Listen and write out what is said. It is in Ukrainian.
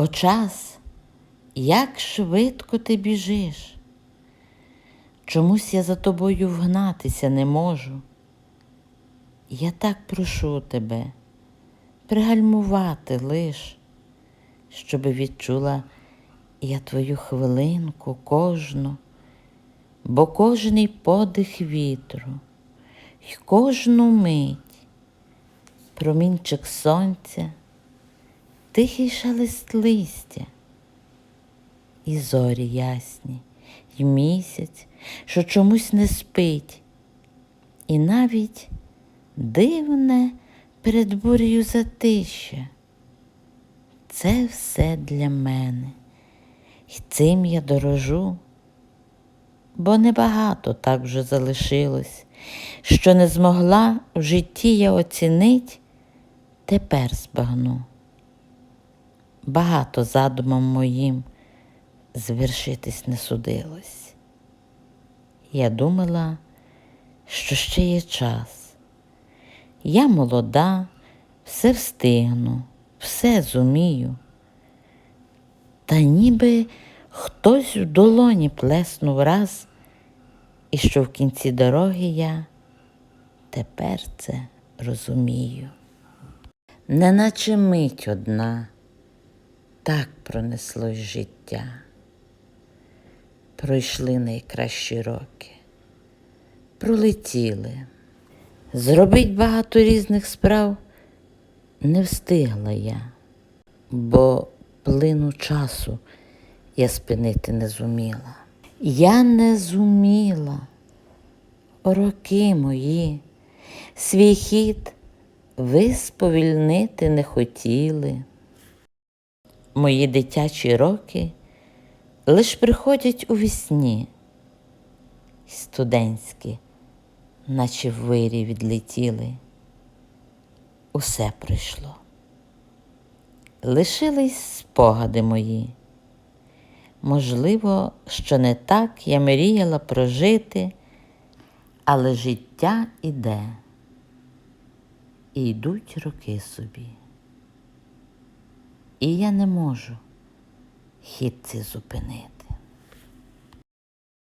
О час, як швидко ти біжиш. Чомусь я за тобою вгнатися не можу. Я так прошу тебе пригальмувати лиш, щоби відчула я твою хвилинку кожну, бо кожний подих вітру й кожну мить, промінчик сонця, тихий шелест листя, і зорі ясні, і місяць, що чомусь не спить, і навіть дивне перед бурею затища. Це все для мене, і цим я дорожу, бо небагато так вже залишилось, що не змогла в житті я оцінить, тепер збагну. Багато задумам моїм звершитись не судилось. Я думала, що ще є час. Я молода, все встигну, все зумію. Та ніби хтось в долоні плеснув раз, і що в кінці дороги я тепер це розумію. Неначе мить одна, так пронеслось життя. Пройшли найкращі роки, пролетіли. Зробить багато різних справ не встигла я, бо плину часу я спинити не зуміла. Я не зуміла, роки мої, свій хід ви сповільнити не хотіли. Мої дитячі роки лиш приходять у вісні, студентські, наче в вирі відлетіли. Усе пройшло. Лишились спогади мої. Можливо, що не так я мріяла прожити, але життя іде, і йдуть роки собі. І я не можу хід цей зупинити.